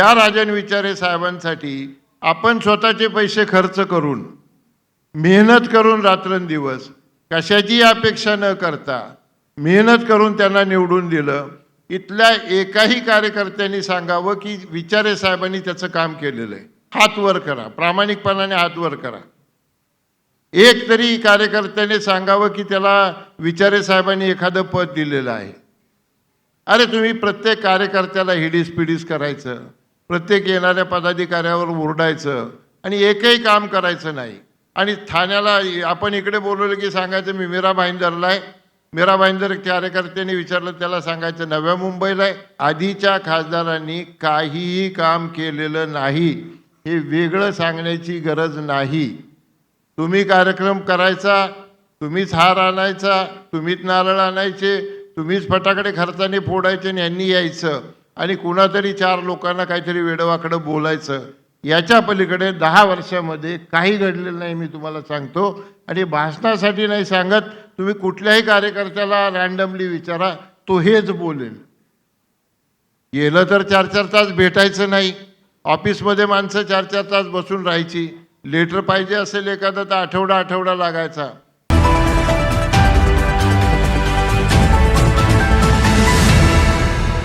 ज्या राजन विचारे साहेबांसाठी आपण स्वतःचे पैसे खर्च करून मेहनत करून रात्रंदिवस कशाची अपेक्षा न करता मेहनत करून त्यांना निवडून दिलं इथल्या एकाही कार्यकर्त्यांनी सांगावं की विचारे साहेबांनी त्याचं काम केलेलं आहे. हात वर करा प्रामाणिकपणाने हात वर करा. एक तरी कार्यकर्त्याने सांगावं की त्याला विचारे साहेबांनी एखादं पद दिलेलं आहे. अरे तुम्ही प्रत्येक कार्यकर्त्याला हिडीस पिडीस करायचं. प्रत्येक येणाऱ्या पदाधिकाऱ्यावर ओरडायचं आणि एकही काम करायचं नाही. आणि ठाण्याला आपण इकडे बोलवलं की सांगायचं मी मीरा भाईंदरला आहे. मीरा भाईंदर कार्यकर्त्यांनी विचारलं त्याला सांगायचं नव्या मुंबईला आहे. आधीच्या खासदारांनी काहीही काम केलेलं नाही. हे वेगळं सांगण्याची गरज नाही. तुम्ही कार्यक्रम करायचा तुम्हीच हार आणायचा तुम्हीच नारळ आणायचे तुम्हीच फटाकडे खर्चाने फोडायचे आणि यांनी यायचं. आणि कुणातरी चार लोकांना काहीतरी वेडवाकडं बोलायचं याच्या पलीकडे दहा वर्षामध्ये काही घडलेलं नाही मी तुम्हाला सांगतो. आणि भाषणासाठी नाही सांगत तुम्ही कुठल्याही कार्यकर्त्याला रँडमली विचारा तो हेच बोलेल. गेलं तर चार चार तास भेटायचं नाही. ऑफिसमध्ये माणसं चार चार तास बसून राहायची. लेटर पाहिजे असेल एखादा तर आठवडा आठवडा लागायचा.